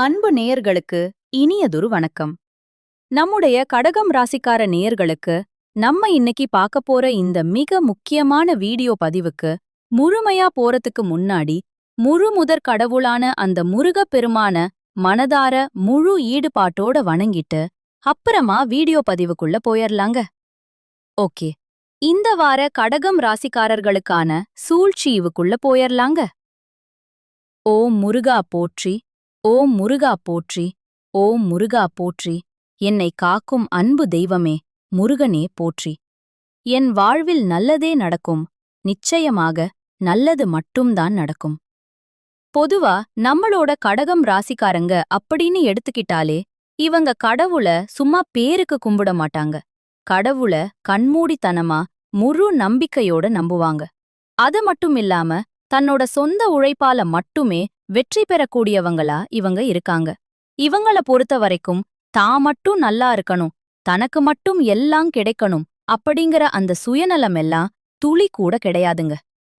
அன்பு நேயர்களுக்கு இனியதொரு வணக்கம். நம்முடைய கடகம் ராசிக்கார நேயர்களுக்கு நம்ம இன்னைக்கு பார்க்க போற இந்த மிக முக்கியமான வீடியோ பதிவுக்கு முழுமையா போறதுக்கு முன்னாடி முழு முதற் கடவுளான அந்த முருகப் பெருமான மனதார முழு ஈடுபாட்டோட வணங்கிட்டு அப்புறமா வீடியோ பதிவுக்குள்ள போயிரலாங்க. ஓகே. இந்த வார கடகம் ராசிக்காரர்களுக்கான சூழ்ச்சியுவுக்குள்ள போயர்லாங்க. ஓ முருகா போற்றி ஓம் முருகா போற்றி ஓம் முருகா போற்றி என்னை காக்கும் அன்பு தெய்வமே முருகனே போற்றி. என் வாழ்வில் நல்லதே நடக்கும் நிச்சயமாக நல்லது மட்டும்தான் நடக்கும். பொதுவா நம்மளோட கடகம் ராசிக்காரங்க அப்படின்னு எடுத்துக்கிட்டாலே இவங்க கடவுள சும்மா பேருக்கு கும்பிட மாட்டாங்க. கடவுள கண்மூடித்தனமா முழு நம்பிக்கையோட நம்புவாங்க. அது மட்டும் இல்லாம தன்னோட சொந்த உழைப்பால மட்டுமே வெற்றி பெறக்கூடியவங்களா இவங்க இருக்காங்க. இவங்கள பொறுத்த வரைக்கும் தான் மட்டும் நல்லா இருக்கணும் தனக்கு மட்டும் எல்லாம் கிடைக்கணும் அப்படிங்கிற அந்த சுயநலம் எல்லாம் துளி கூட கிடையாதுங்க.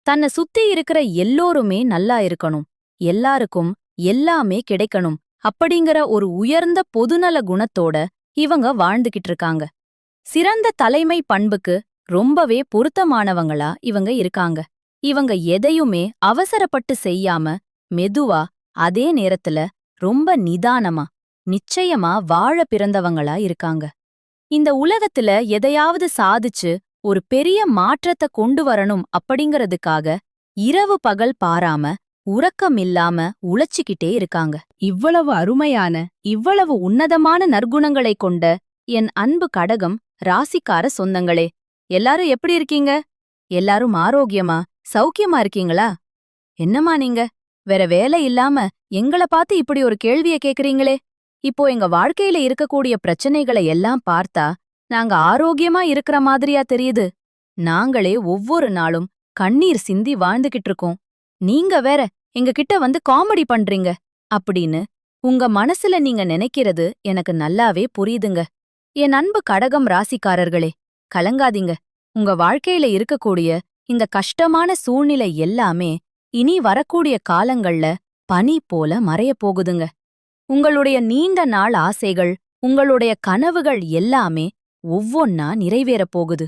தன்னை சுத்தி இருக்கிற எல்லோருமே நல்லா இருக்கணும் எல்லாருக்கும் எல்லாமே கிடைக்கணும் அப்படிங்கிற ஒரு உயர்ந்த பொதுநல குணத்தோட இவங்க வாழ்ந்துகிட்டு இருக்காங்க. சிறந்த தலைமை பண்புக்கு ரொம்பவே பொருத்தமானவங்களா இவங்க இருக்காங்க. இவங்க எதையுமே அவசரப்பட்டு செய்யாம மெதுவா அதே நேரத்துல ரொம்ப நிதானமா நிச்சயமா வாழ பிறந்தவங்களா இருக்காங்க. இந்த உலகத்துல எதையாவது சாதிச்சு ஒரு பெரிய மாற்றத்தை கொண்டு வரணும் அப்படிங்கறதுக்காக இரவு பகல் பாராம உறக்கமில்லாம உழைச்சிக்கிட்டே இருக்காங்க. இவ்வளவு அருமையான இவ்வளவு உன்னதமான நற்குணங்களைக் கொண்ட என் அன்பு கடகம் ராசிக்கார சொந்தங்களே எல்லாரும் எப்படி இருக்கீங்க? எல்லாரும் ஆரோக்கியமா சௌக்கியமா இருக்கீங்களா? என்னம்மா நீங்க? வேற வேலை இல்லாம எங்கள பார்த்து இப்படி ஒரு கேள்விய கேக்குறீங்களே? இப்போ எங்க வாழ்க்கையில இருக்கக்கூடிய பிரச்சனைகளை எல்லாம் பார்த்தா நாங்க ஆரோக்கியமா இருக்கிற மாதிரியா தெரியுது. நாங்களே ஒவ்வொரு நாளும் கண்ணீர் சிந்தி வாழ்ந்துகிட்டு இருக்கோம். நீங்க வேற எங்க கிட்ட வந்து காமெடி பண்றீங்க. அப்படின்னு உங்க மனசுல நீங்க நினைக்கிறது எனக்கு நல்லாவே புரியுதுங்க. என் அன்பு கடகம் ராசிக்காரர்களே கலங்காதீங்க. உங்க வாழ்க்கையில இருக்கக்கூடிய இந்த கஷ்டமான சூழ்நிலை எல்லாமே இனி வரக்கூடிய காலங்கள்ல பனி போல மறையப் போகுதுங்க. உங்களுடைய நீண்ட நாள் ஆசைகள் உங்களுடைய கனவுகள் எல்லாமே ஒவ்வொன்னா நிறைவேறப் போகுது.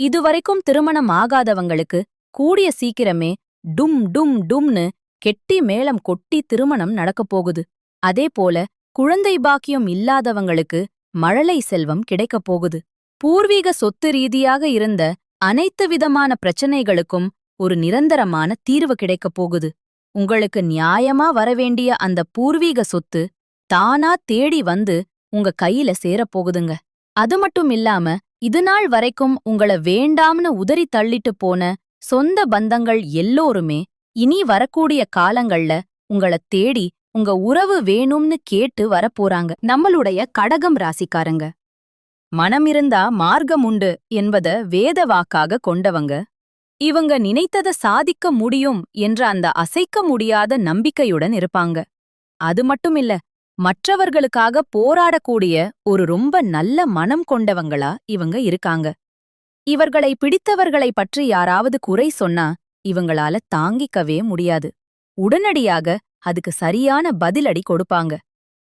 இதுவரைக்கும் திருமணம் ஆகாதவங்களுக்கு கூடிய சீக்கிரமே டும் டும் டும்னு கெட்டி மேளம் கொட்டி திருமணம் நடக்கப் போகுது. அதே போல குழந்தை பாக்கியம் இல்லாதவங்களுக்கு மழலை செல்வம் கிடைக்கப் போகுது. பூர்வீக சொத்து ரீதியாக இருந்த அனைத்து விதமான பிரச்சனைகளுக்கும் ஒரு நிரந்தரமான தீர்வு கிடைக்கப் போகுது. உங்களுக்கு நியாயமா வரவேண்டிய அந்த பூர்வீக சொத்து தானா தேடி வந்து உங்க கையில சேரப்போகுதுங்க அது மட்டும் இல்லாம இதுநாள் வரைக்கும் உங்கள வேண்டாம்னு உதறி தள்ளிட்டு போன சொந்த பந்தங்கள் எல்லோருமே இனி வரக்கூடிய காலங்கள்ல உங்கள தேடி உங்க உறவு வேணும்னு கேட்டு வரப்போறாங்க நம்மளுடைய கடகம் ராசிக்காரங்க. மனமிருந்தா மார்க்கம் உண்டு என்பத வேத வாக்காக கொண்டவங்க. இவங்க நினைத்தத சாதிக்க முடியும் என்ற அந்த அசைக்க முடியாத நம்பிக்கையுடன் இருப்பாங்க. அது மட்டுமில்ல மற்றவர்களுக்காக போராடக்கூடிய ஒரு ரொம்ப நல்ல மனம் கொண்டவங்களா இவங்க இருக்காங்க. இவர்களை பிடித்தவர்களை பற்றி யாராவது குறை சொன்னா இவங்களால தாங்கிக்கவே முடியாது. உடனடியாக அதுக்கு சரியான பதிலடி கொடுப்பாங்க.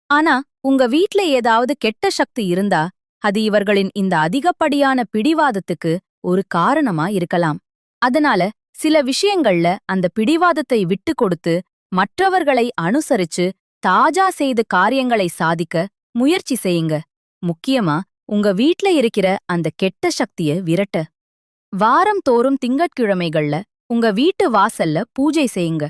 ஆனா உங்க வீட்ல ஏதாவது கெட்ட சக்தி இருந்தா அது இவர்களின் இந்த அதிகப்படியான பிடிவாதத்துக்கு ஒரு காரணமா இருக்கலாம். அதனால சில விஷயங்கள்ல அந்த பிடிவாதத்தை விட்டு கொடுத்து மற்றவர்களை அனுசரிச்சு தாஜா செய்து காரியங்களை சாதிக்க முயற்சி செய்யுங்க. முக்கியமா உங்க வீட்ல இருக்கிற அந்த கெட்ட சக்திய விரட்ட. வாரம் தோறும் திங்கட்கிழமைகள்ல உங்க வீட்டு வாசல்ல பூஜை செய்யுங்க.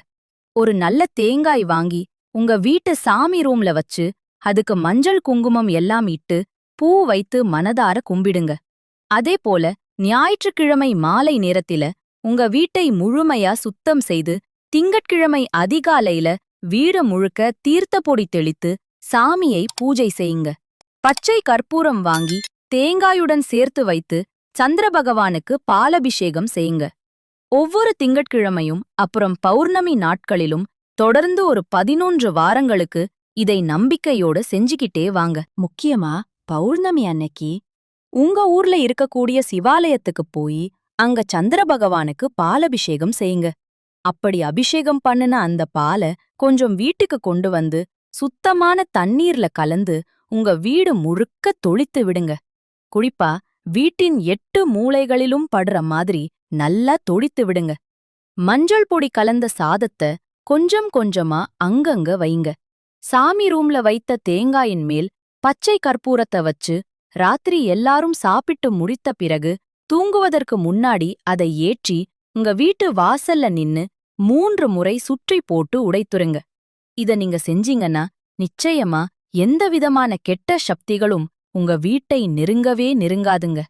ஒரு நல்ல தேங்காய் வாங்கி உங்க வீட்டு சாமி ரூம்ல வச்சு அதுக்கு மஞ்சள் குங்குமம் எல்லாம் இட்டு பூ வைத்து மனதார கும்பிடுங்க. அதே போல ஞாயிற்றுக்கிழமை மாலை நேரத்தில உங்க வீட்டை முழுமையா சுத்தம் செய்து திங்கட்கிழமை அதிகாலையில வீடு முழுக்க தீர்த்த பொடி தெளித்து சாமியை பூஜை செய்யுங்க. பச்சை கற்பூரம் வாங்கி தேங்காயுடன் சேர்த்து வைத்து சந்திர பகவானுக்கு பாலபிஷேகம் செய்யுங்க. ஒவ்வொரு திங்கட்கிழமையும் அப்புறம் பௌர்ணமி நாட்களிலும் தொடர்ந்து ஒரு பதினொன்று வாரங்களுக்கு இதை நம்பிக்கையோட செஞ்சுக்கிட்டே வாங்க. முக்கியமா பௌர்ணமி அன்னைக்கு உங்க ஊர்ல இருக்கக்கூடிய சிவாலயத்துக்கு போய் அங்க சந்திர பகவானுக்கு பாலபிஷேகம் செய்யுங்க. அப்படி அபிஷேகம் பண்ணுன அந்த பால கொஞ்சம் வீட்டுக்கு கொண்டு வந்து சுத்தமான தண்ணீர்ல கலந்து உங்க வீடு முழுக்க தொளித்து விடுங்க. குறிப்பா வீட்டின் எட்டு மூலைகளிலும் படுற மாதிரி நல்லா தொளித்து விடுங்க. மஞ்சள் பொடி கலந்த சாதத்த கொஞ்சம் கொஞ்சமா அங்கங்க வைங்க. சாமி ரூம்ல வைத்த தேங்காயின் மேல் பச்சை கற்பூரத்த வச்சு ராத்திரி எல்லாரும் சாப்பிட்டு முடித்த பிறகு தூங்குவதற்கு முன்னாடி அதை ஏற்றி உங்க வீட்டு வாசல்ல நின்னு மூன்று முறை சுற்றி போட்டு உடைத்துருங்க. இத நீங்க செஞ்சீங்கன்னா நிச்சயமா எந்த விதமான கெட்ட சக்திகளும் உங்க வீட்டை நெருங்கவே நெருங்காதுங்க.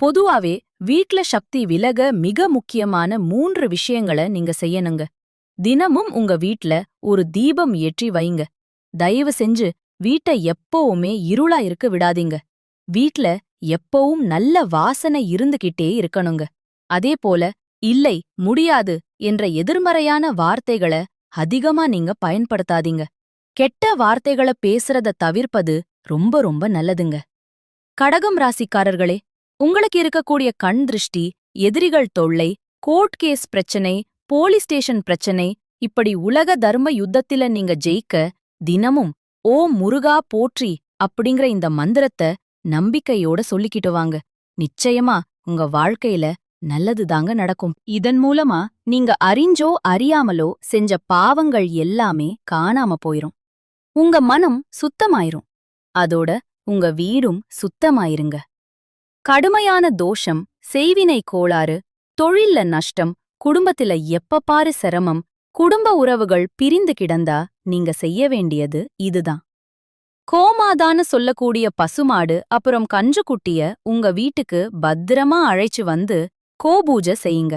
பொதுவாவே வீட்ல சக்தி விலக மிக முக்கியமான மூன்று விஷயங்கள நீங்க செய்யணுங்க. தினமும் உங்க வீட்ல ஒரு தீபம் ஏற்றி வைங்க. தயவு செஞ்சு வீட்டை எப்பவுமே இருளா இருக்க விடாதீங்க. வீட்ல எப்பவும் நல்ல வாசனை இருந்துகிட்டே இருக்கணுங்க. அதே போல இல்லை முடியாது என்ற எதிர்மறையான வார்த்தைகள அதிகமா நீங்க பயன்படுத்தாதீங்க. கெட்ட வார்த்தைகள பேசுறத தவிர்ப்பது ரொம்ப ரொம்ப நல்லதுங்க. கடகம் ராசிக்காரர்களே உங்களுக்கு இருக்கக்கூடிய கண் திருஷ்டி எதிரிகள் தொல்லை கோர்ட் கேஸ் பிரச்சனை போலீஸ் ஸ்டேஷன் பிரச்சனை இப்படி உலக தர்ம யுத்தத்தில நீங்க ஜெயிக்க தினமும் ஓ முருகா போற்றி அப்படிங்கிற இந்த மந்திரத்தை நம்பிக்கையோட சொல்லிக்கிட்டு வாங்க. நிச்சயமா உங்க வாழ்க்கையில நல்லது தாங்க நடக்கும். இதன் மூலமா நீங்க அறிஞ்சோ அறியாமலோ செஞ்ச பாவங்கள் எல்லாமே காணாம போயிரும். உங்க மனம் சுத்தமாயிரும். அதோட உங்க வீடும் சுத்தமாயிருங்க. கடுமையான தோஷம் செய்வினை கோளாறு தொழில்ல நஷ்டம் குடும்பத்தில எப்ப பாரு சிரமம் குடும்ப உறவுகள் பிரிந்து கிடந்தா நீங்க செய்ய வேண்டியது இதுதான். கோமாதான்னு சொல்லக்கூடிய பசுமாடு அப்புறம் கஞ்சுக்குட்டிய உங்க வீட்டுக்கு பத்திரமா அழைச்சு வந்து கோபூஜை செய்யுங்க.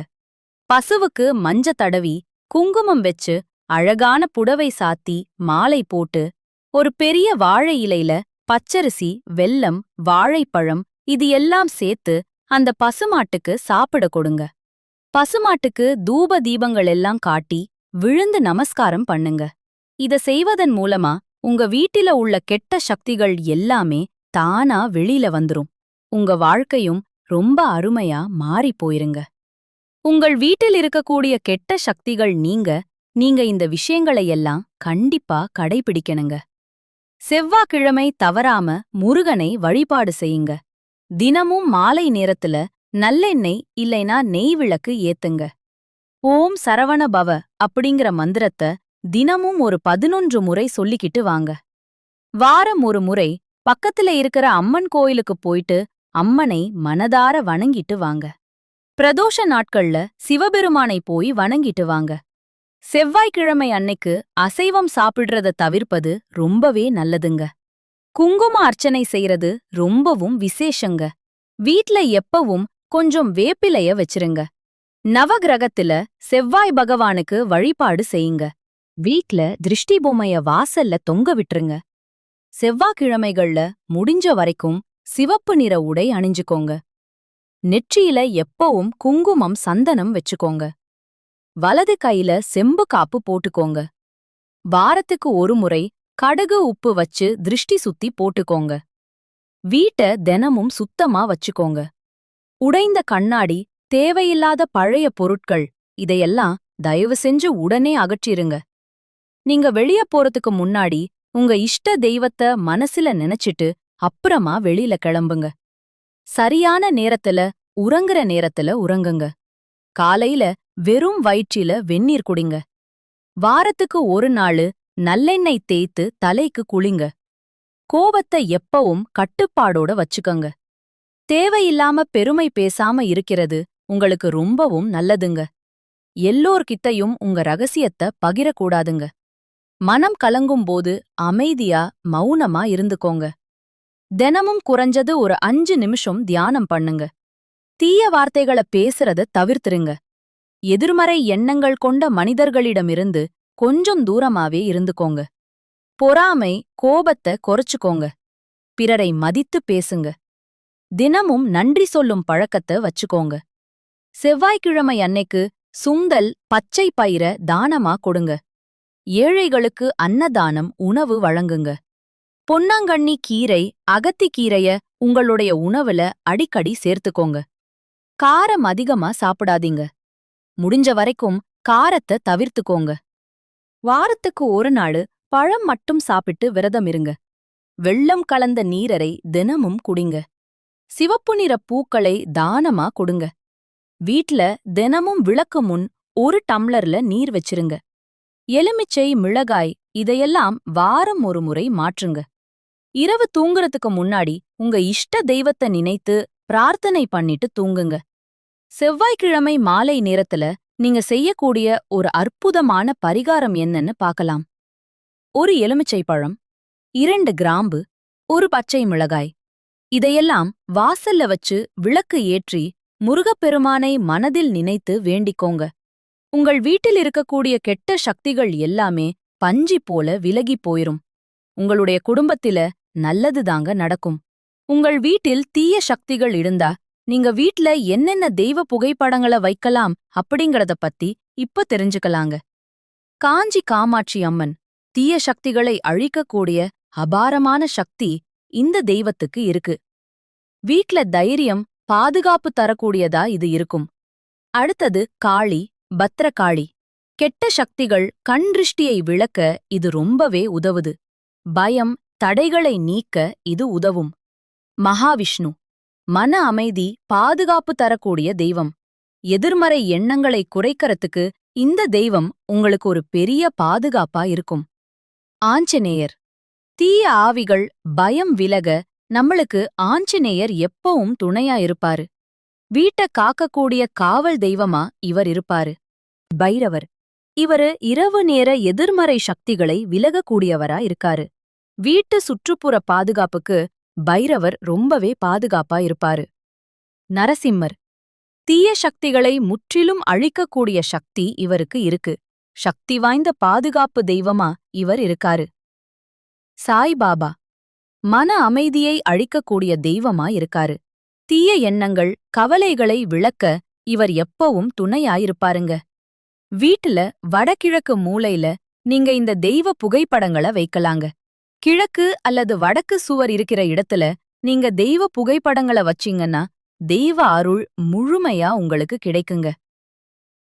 பசுவுக்கு மஞ்ச தடவி குங்குமம் வெச்சு அழகான புடவை சாத்தி மாலை போட்டு ஒரு பெரிய வாழை இலையில பச்சரிசி வெல்லம் வாழைப்பழம் இது எல்லாம் சேர்த்து அந்த பசுமாட்டுக்கு சாப்பிட கொடுங்க. பசுமாட்டுக்கு தூப தீபங்கள் எல்லாம் காட்டி விழுந்து நமஸ்காரம் பண்ணுங்க. இத செய்வதன் மூலமா உங்க வீட்டில உள்ள கெட்ட சக்திகள் எல்லாமே தானா வெளியில வந்துரும். உங்க வாழ்க்கையும் ரொம்ப அருமையா மாறிப் போயிருங்க. உங்கள் வீட்டில் இருக்கக்கூடிய கெட்ட சக்திகள் நீங்க நீங்க இந்த விஷயங்களை எல்லாம் கண்டிப்பா கடைபிடிக்கணுங்க. செவ்வாய்க்கிழமை தவறாம முருகனை வழிபாடு செய்யுங்க. தினமும் மாலை நேரத்துல நல்லெண்ணெய் இல்லைனா நெய் விளக்கு ஏத்துங்க. ஓம் சரவண பவ அப்படிங்கிற மந்திரத்தை தினமும் ஒரு பதினொன்று முறை சொல்லிக்கிட்டு வாங்க. வாரம் ஒரு முறை பக்கத்துல இருக்கிற அம்மன் கோயிலுக்கு போயிட்டு அம்மனை மனதார வணங்கிட்டு வாங்க. பிரதோஷ நாட்கள்ல சிவபெருமானை போய் வணங்கிட்டு வாங்க. செவ்வாய்க்கிழமை அன்னைக்கு அசைவம் சாப்பிடுறத தவிர்ப்பது ரொம்பவே நல்லதுங்க. குங்கும அர்ச்சனை செய்யறது ரொம்பவும் விசேஷங்க. வீட்ல எப்பவும் கொஞ்சம் வேப்பிலைய வச்சிருங்க. நவகிரகத்துல செவ்வாய் பகவானுக்கு வழிபாடு செய்யுங்க. வீட்ல திருஷ்டி பொம்மைய வாசல்ல தொங்க விட்டுருங்க. செவ்வாய்க்கிழமைகள்ல முடிஞ்ச வரைக்கும் சிவப்பு நிற உடை அணிஞ்சுக்கோங்க. நெற்றியில எப்பவும் குங்குமம் சந்தனம் வச்சுக்கோங்க. வலது கையில செம்பு காப்பு போட்டுக்கோங்க. வாரத்துக்கு ஒரு முறை கடுகு உப்பு வச்சு திருஷ்டி சுத்தி போட்டுக்கோங்க. வீட்ட தினமும் சுத்தமா வச்சுக்கோங்க. உடைந்த கண்ணாடி தேவையில்லாத பழைய பொருட்கள் இதையெல்லாம் தயவு செஞ்சு உடனே அகற்றிருங்க. நீங்க வெளிய போறதுக்கு முன்னாடி உங்க இஷ்ட தெய்வத்த மனசுல நினைச்சிட்டு அப்புறமா வெளியில கிளம்புங்க. சரியான நேரத்துல உறங்குற நேரத்துல உறங்குங்க. காலையில வெறும் வயிற்றில வெந்நீர் குடிங்க. வாரத்துக்கு ஒரு நாளு நல்லெண்ணெய் தேய்த்து தலைக்கு குளிங்க. கோபத்தை எப்பவும் கட்டுப்பாடோட வச்சுக்கங்க. தேவையில்லாம பெருமை பேசாம இருக்கிறது உங்களுக்கு ரொம்பவும் நல்லதுங்க. எல்லோர்கிட்டயும் உங்க ரகசியத்த பகிரக்கூடாதுங்க. மனம் கலங்கும் போது அமைதியா மௌனமா இருந்துக்கோங்க. தினமும் குறைஞ்சது ஒரு அஞ்சு நிமிஷம் தியானம் பண்ணுங்க. தீய வார்த்தைகள பேசுறத தவிர்த்துருங்க. எதிர்மறை எண்ணங்கள் கொண்ட மனிதர்களிடமிருந்து கொஞ்சம் தூரமாவே இருந்துக்கோங்க. பொறாமை கோபத்தை குறைச்சுக்கோங்க. பிறரை மதித்து பேசுங்க. தினமும் நன்றி சொல்லும் பழக்கத்தை வச்சுக்கோங்க. செவ்வாய்க்கிழமை அன்னைக்கு சுந்தல் பச்சை பயிர தானமா கொடுங்க. ஏழைகளுக்கு அன்னதானம் உணவு வழங்குங்க. பொன்னாங்கண்ணி கீரை அகத்தி கீரைய உங்களுடைய உணவுல அடிக்கடி சேர்த்துக்கோங்க. காரம் அதிகமா சாப்பிடாதீங்க. முடிஞ்ச வரைக்கும் காரத்தை தவிர்த்துக்கோங்க. வாரத்துக்கு ஒரு நாள் பழம் மட்டும் சாப்பிட்டு விரதம் இருங்க. வெள்ளம் கலந்த நீரரை தினமும் குடிங்க. சிவப்பு நிற பூக்களை தானமா கொடுங்க. வீட்ல தினமும் விளக்கு முன் ஒரு டம்ளர்ல நீர் வச்சிருங்க. எலுமிச்சை மிளகாய் இதையெல்லாம் வாரம் ஒரு முறை மாற்றுங்க. இரவு தூங்குறதுக்கு முன்னாடி உங்க இஷ்ட தெய்வத்தை நினைத்து பிரார்த்தனை பண்ணிட்டு தூங்குங்க. செவ்வாய்க்கிழமை மாலை நேரத்துல நீங்க செய்யக்கூடிய ஒரு அற்புதமான பரிகாரம் என்னன்னு பார்க்கலாம். ஒரு எலுமிச்சை பழம் இரண்டு கிராம்பு ஒரு பச்சை மிளகாய். இதையெல்லாம் வாசல்ல வச்சு விளக்கு ஏற்றி முருகப்பெருமானை மனதில் நினைத்து வேண்டிக்கோங்க. உங்கள் வீட்டில் இருக்கக்கூடிய கெட்ட சக்திகள் எல்லாமே பஞ்சி போல விலகி போயிரும். உங்களுடைய குடும்பத்தில நல்லதுதாங்க நடக்கும். உங்கள் வீட்டில் தீய சக்திகள் இருந்தா நீங்க வீட்ல என்னென்ன தெய்வ புகைப்படங்களை வைக்கலாம் அப்படிங்கறத பத்தி இப்ப தெரிஞ்சுக்கலாங்க. காஞ்சி காமாட்சி அம்மன் தீய சக்திகளை அழிக்கக்கூடிய அபாரமான சக்தி இந்த தெய்வத்துக்கு இருக்கு. வீட்ல தைரியம் பாதுகாப்பு தரக்கூடியதா இது இருக்கும். அடுத்தது காளி பத்ரகாளி கெட்ட சக்திகள் கண்திருஷ்டியை விளக்க இது ரொம்பவே உதவுது. பயம் தடைகளை நீக்க இது உதவும். மகாவிஷ்ணு மன அமைதி பாதுகாப்பு தரக்கூடிய தெய்வம். எதிர்மறை எண்ணங்களை குறைக்கறதுக்கு இந்த தெய்வம் உங்களுக்கு ஒரு பெரிய பாதுகாப்பா இருக்கும். ஆஞ்சநேயர் தீய ஆவிகள் பயம் விலக நம்மளுக்கு ஆஞ்சநேயர் எப்பவும் துணையா இருப்பாரு. வீட்ட காக்கக்கூடிய காவல் தெய்வமா இவர் இருப்பாரு. பைரவர். இவரு இரவு நேர எதிர்மறை சக்திகளை விலகக்கூடியவரா இருக்காரு. வீட்டு சுற்றுப்புற பாதுகாப்புக்கு பைரவர் ரொம்பவே பாதுகாப்பா இருப்பாரு. நரசிம்மர். தீய சக்திகளை முற்றிலும் அழிக்கக்கூடிய சக்தி இவருக்கு இருக்கு. சக்தி வாய்ந்த பாதுகாப்பு தெய்வமா இவர் இருக்காரு. சாய்பாபா. மன அமைதியை அழிக்கக்கூடிய தெய்வமா இருக்காரு. தீய எண்ணங்கள் கவலைகளை விளக்க இவர் எப்பவும் துணையாயிருப்பாருங்க. வீட்டுல வடகிழக்கு மூலையில நீங்க இந்த தெய்வ புகைப்படங்கள வைக்கலாங்க. கிழக்கு அல்லது வடக்கு சுவர் இருக்கிற இடத்துல நீங்க தெய்வ புகைப்படங்கள வச்சீங்கன்னா தெய்வ அருள் முழுமையா உங்களுக்கு கிடைக்குங்க.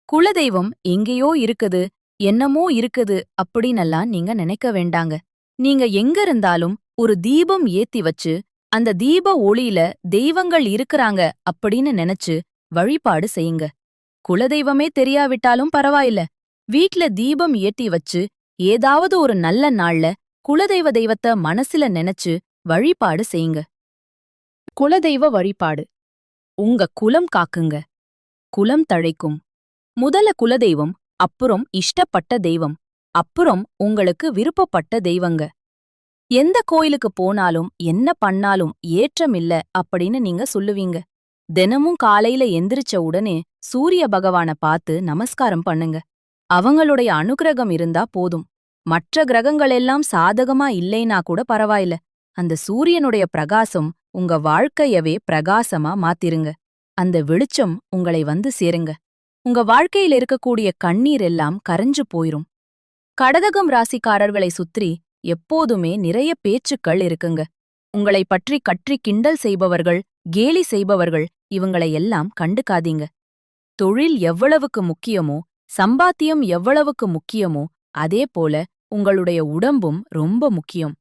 குலதெய்வம் எங்கேயோ இருக்குது என்னமோ இருக்குது அப்படின்னெல்லாம் நீங்க நினைக்க வேண்டாங்க. நீங்க எங்க இருந்தாலும் ஒரு தீபம் ஏத்தி வச்சு அந்த தீப ஒளியில தெய்வங்கள் இருக்கிறாங்க அப்படின்னு நினைச்சு வழிபாடு செய்யுங்க. குலதெய்வமே தெரியாவிட்டாலும் பரவாயில்ல. வீட்ல தீபம் ஏட்டி வச்சு ஏதாவது ஒரு நல்ல நாள்ல குலதெய்வ தெய்வத்த மனசுல நினைச்சு வழிபாடு செய்யுங்க. குலதெய்வ வழிபாடு. உங்க குலம் காக்குங்க. குலம் தழைக்கும். முதல குலதெய்வம் அப்புறம் இஷ்டப்பட்ட தெய்வம் அப்புறம் உங்களுக்கு விருப்பப்பட்ட தெய்வங்க. எந்த கோயிலுக்கு போனாலும் என்ன பண்ணாலும் ஏற்றமில்ல அப்படின்னு நீங்க சொல்லுவீங்க. தினமும் காலையில எந்திரிச்ச உடனே சூரிய பகவான பார்த்து நமஸ்காரம் பண்ணுங்க. அவங்களுடைய அனுகிரகம் இருந்தா போதும். மற்ற கிரகங்களெல்லாம் சாதகமா இல்லைனா கூட பரவாயில்ல. அந்த சூரியனுடைய பிரகாசம் உங்க வாழ்க்கையவே பிரகாசமா மாத்திருங்க. அந்த வெளிச்சம் உங்களை வந்து சேருங்க. உங்க வாழ்க்கையில இருக்கக்கூடிய கண்ணீர் எல்லாம் கரைஞ்சு போயிரும். கடதகம் ராசிக்காரர்களை சுற்றி எப்போதுமே நிறைய பேச்சுக்கள் இருக்குங்க. உங்களை பற்றி கற்றி கிண்டல் செய்பவர்கள் கேலி செய்பவர்கள் இவங்களை எல்லாம் கண்டுக்காதீங்க. தொழில் எவ்வளவுக்கு முக்கியமோ சம்பாத்தியம் எவ்வளவுக்கு முக்கியமோ அதே போல உங்களுடைய உடம்பும் ரொம்ப முக்கியம்.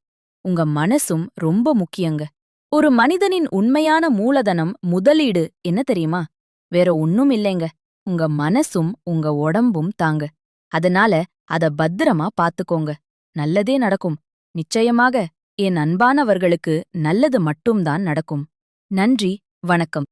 உங்க மனசும் ரொம்ப முக்கியங்க. ஒரு மனிதனின் உண்மையான மூலதனம் முதலீடு என்ன தெரியுமா? வேற ஒன்னும் இல்லைங்க. உங்க மனசும் உங்க உடம்பும் தாங்க. அதனால அத பத்திரமா பாத்துக்கோங்க. நல்லதே நடக்கும். நிச்சயமாக என் அன்பானவர்களுக்கு நல்லது மட்டும்தான் நடக்கும். நன்றி வணக்கம்.